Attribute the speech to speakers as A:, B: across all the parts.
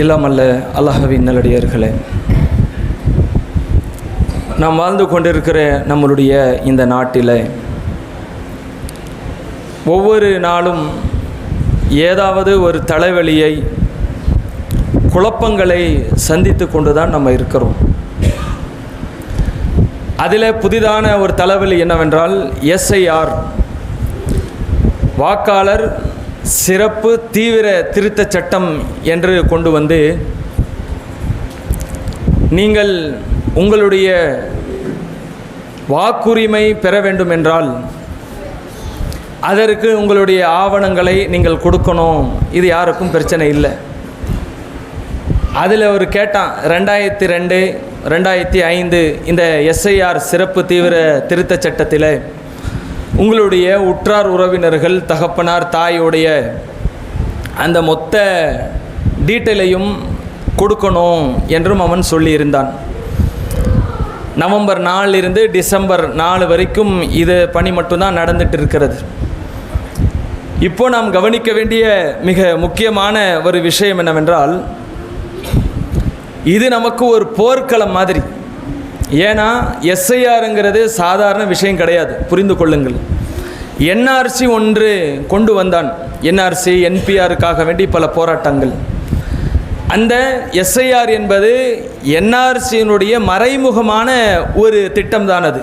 A: இல்லாமல்ல அல்ல அல்லாஹவின் நல்லடியார்களே. நாம் வாழ்ந்து கொண்டிருக்கிற நம்மளுடைய இந்த நாட்டில் ஒவ்வொரு நாளும் ஏதாவது ஒரு தலைவலியை குழப்பங்களை சந்தித்து கொண்டு தான் நம்ம இருக்கிறோம். அதில் புதிதான ஒரு தலைவலி என்னவென்றால் எஸ்ஐஆர் வாக்காளர் சிறப்பு தீவிர திருத்தச் சட்டம் என்று கொண்டு வந்து நீங்கள் உங்களுடைய வாக்குரிமை பெற வேண்டும் என்றால் அதற்கு உங்களுடைய ஆவணங்களை நீங்கள் கொடுக்கணும். இது யாருக்கும் பிரச்சனை இல்லை. அதில் அவர் கேட்டான் ரெண்டாயிரத்தி ரெண்டு ரெண்டாயிரத்தி ஐந்து இந்த எஸ்ஐஆர் சிறப்பு தீவிர திருத்தச் சட்டத்தில் உங்களுடைய உற்றார் உறவினர்கள் தகப்பனார் தாயோடைய அந்த மொத்த டீட்டெயிலையும் கொடுக்கணும் என்றும் அவன் சொல்லியிருந்தான். நவம்பர் நாலிலிருந்து டிசம்பர் நாலு வரைக்கும் இது பணி மட்டும்தான் நடந்துட்டு இருக்கிறது இப்போ நாம் கவனிக்க வேண்டிய மிக முக்கியமான ஒரு விஷயம் என்னவென்றால் இது நமக்கு ஒரு போர்க்களம் மாதிரி. ஏன்னா எஸ்ஐஆருங்கிறது சாதாரண விஷயம் கிடையாது. புரிந்து கொள்ளுங்கள். என்ஆர்சி ஒன்று கொண்டு வந்தான். என்ஆர்சி என்பிஆருக்காக வேண்டி பல போராட்டங்கள். அந்த எஸ்ஐஆர் என்பது என்ஆர்சியினுடைய மறைமுகமான ஒரு திட்டம்தானது. அது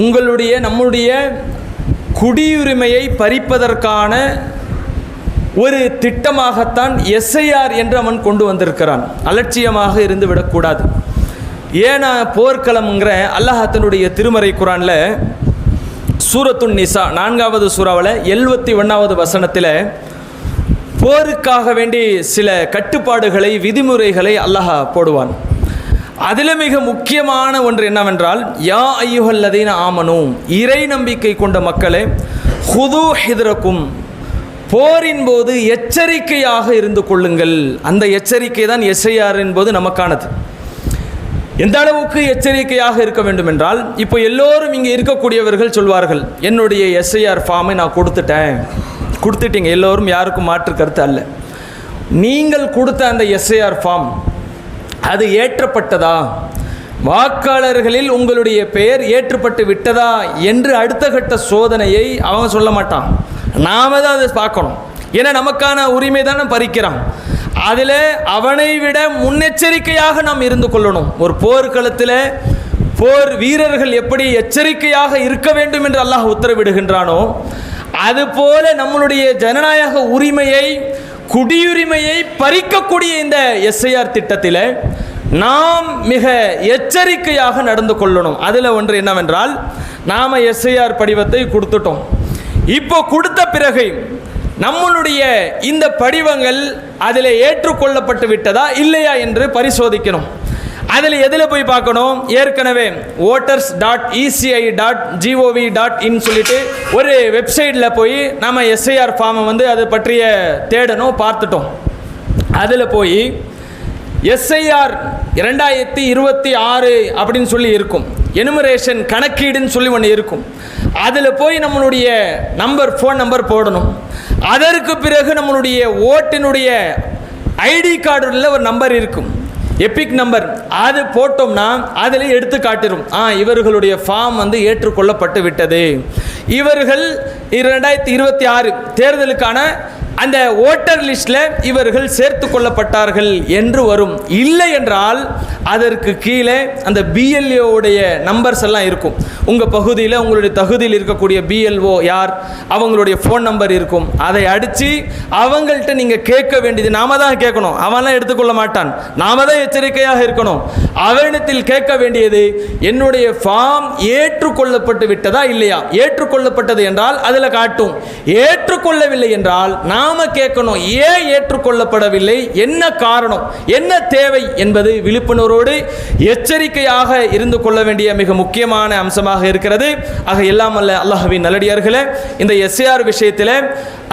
A: உங்களுடைய நம்முடைய குடியுரிமையை பறிப்பதற்கான ஒரு திட்டமாகத்தான் எஸ்ஐஆர் என்று அவன் கொண்டு வந்திருக்கிறான். அலட்சியமாக இருந்து விடக்கூடாது ஏன்னா போர்க்களம்ங்கிற அல்லாஹத்தினுடைய திருமறை குரானில் சூரத்துன் நிசா நான்காவது சூறாவில் எழுபத்தி ஒன்றாவது வசனத்தில் போருக்காக வேண்டி சில கட்டுப்பாடுகளை விதிமுறைகளை அல்லாஹ் போடுவான். அதில் மிக முக்கியமான ஒன்று என்னவென்றால் யா ஐயுகல்லதீன ஆமனும் இறை நம்பிக்கை கொண்ட மக்களே ஹுது ஹிதரக்கும் போரின் போது எச்சரிக்கையாக இருந்து கொள்ளுங்கள். அந்த எச்சரிக்கை தான் எஸ்ஐஆர் என்பது நமக்கானது. எந்த அளவுக்கு எச்சரிக்கையாக இருக்க வேண்டும் என்றால் இப்போ எல்லோரும் இங்கே இருக்கக்கூடியவர்கள் சொல்வார்கள் என்னுடைய எஸ்ஐஆர் ஃபார்மை நான் கொடுத்துட்டேன். கொடுத்துட்டீங்க எல்லோரும் யாருக்கும் மாற்று கருத்து அல்ல. நீங்கள் கொடுத்த அந்த எஸ்ஐஆர் ஃபார்ம் அது ஏற்றப்பட்டதா? வாக்காளர்களில் உங்களுடைய பெயர் ஏற்றப்பட்டு விட்டதா என்று அடுத்த கட்ட சோதனையை அவன் சொல்ல மாட்டான் நாம தான் அதை பார்க்கணும். ஏன்னா நமக்கான உரிமை தானே பறிக்கிறான் அதில் அவனை விட முன்னெச்சரிக்கையாக நாம் இருந்து கொள்ளணும். ஒரு போர்க்களத்தில் போர் வீரர்கள் எப்படி எச்சரிக்கையாக இருக்க வேண்டும் என்று அல்லாஹ் உத்தரவிடுகின்றானோ அதுபோல நம்மளுடைய ஜனநாயக உரிமையை குடியுரிமையை பறிக்கக்கூடிய இந்த எஸ்ஐஆர் திட்டத்தில் நாம் மிக எச்சரிக்கையாக நடந்து கொள்ளணும். அதில் ஒன்று என்னவென்றால் நாம் எஸ்ஐஆர் படிவத்தை கொடுத்துட்டோம். இப்போ கொடுத்த பிறகு நம்மளுடைய இந்த படிவங்கள் அதில் ஏற்றுக்கொள்ளப்பட்டு விட்டதா இல்லையா என்று பரிசோதிக்கணும். அதில் எதில் போய் பார்க்கணும்? ஏற்கனவே voters dot ECI dot GOV dot in சொல்லிட்டு ஒரு வெப்சைட்டில் போய் நம்ம எஸ்ஐஆர் ஃபார்மை வந்து அது பற்றிய தேடணும் பார்த்துட்டோம். அதில் போய் எஸ்ஐஆர் இரண்டாயிரத்தி இருபத்தி ஆறு அப்படின்னு சொல்லி இருக்கும். எனுமரேஷன் கணக்கீடுன்னு சொல்லி ஒன்று இருக்கும். அதில் போய் நம்மளுடைய நம்பர் ஃபோன் நம்பர் போடணும். அதற்கு பிறகு நம்மளுடைய ஓட்டினுடைய ஐடி கார்டுல ஒரு நம்பர் இருக்கும். எபிக் நம்பர் அது போட்டோம்னா அதில் எடுத்து காட்டிடும் ஆ இவர்களுடைய ஃபார்ம் வந்து ஏற்றுக்கொள்ளப்பட்டு விட்டது. இவர்கள் இரண்டாயிரத்தி இருபத்தி ஆறு தேர்தலுக்கான அந்த ஓட்டர் லிஸ்டில் இவர்கள் சேர்த்து கொள்ளப்பட்டார்கள் என்று வரும். இல்லை என்றால் அதற்கு கீழே அந்த பிஎல்ஏவுடைய நம்பர்ஸ் எல்லாம் இருக்கும். உங்கள் பகுதியில் உங்களுடைய தகுதியில் இருக்கக்கூடிய பிஎல்ஓ யார்? அவங்களுடைய ஃபோன் நம்பர் இருக்கும். அதை அடித்து அவங்கள்ட்ட நீங்கள் கேட்க வேண்டியது நாம தான் கேட்கணும். அவன்லாம் எடுத்துக்கொள்ள மாட்டான். நாம தான் எச்சரிக்கையாக இருக்கணும். அவனிடத்தில் கேட்க வேண்டியது என்னுடைய ஃபார்ம் ஏற்றுக்கொள்ளப்பட்டு விட்டதா இல்லையா? ஏற்றுக்கொள்ளப்பட்டது என்றால் அதில் காட்டும். ஏற்றுக்கொள்ளவில்லை என்றால் நாம கேட்கணும் ஏன் ஏற்றுக்கொள்ளப்படவில்லை? என்ன காரணம்? என்ன தேவை என்பது விழிப்புணர்வோடு எச்சரிக்கையாக இருந்து கொள்ள வேண்டிய மிக முக்கியமான அம்சமாக இருக்கிறது. ஆக எல்லாம் அல்ல அல்லாஹவின் நல்லடியார்களே இந்த எஸ்ஏஆர் விஷயத்தில்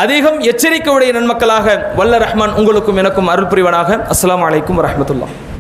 A: அதிகம் எச்சரிக்கையுடைய நன்மக்களாக வல்ல ரஹ்மான் உங்களுக்கும் எனக்கும் அருள் புரிவனாக. அஸ்லாம் வலைக்கம் வரஹ்மத்துல்லாஹ்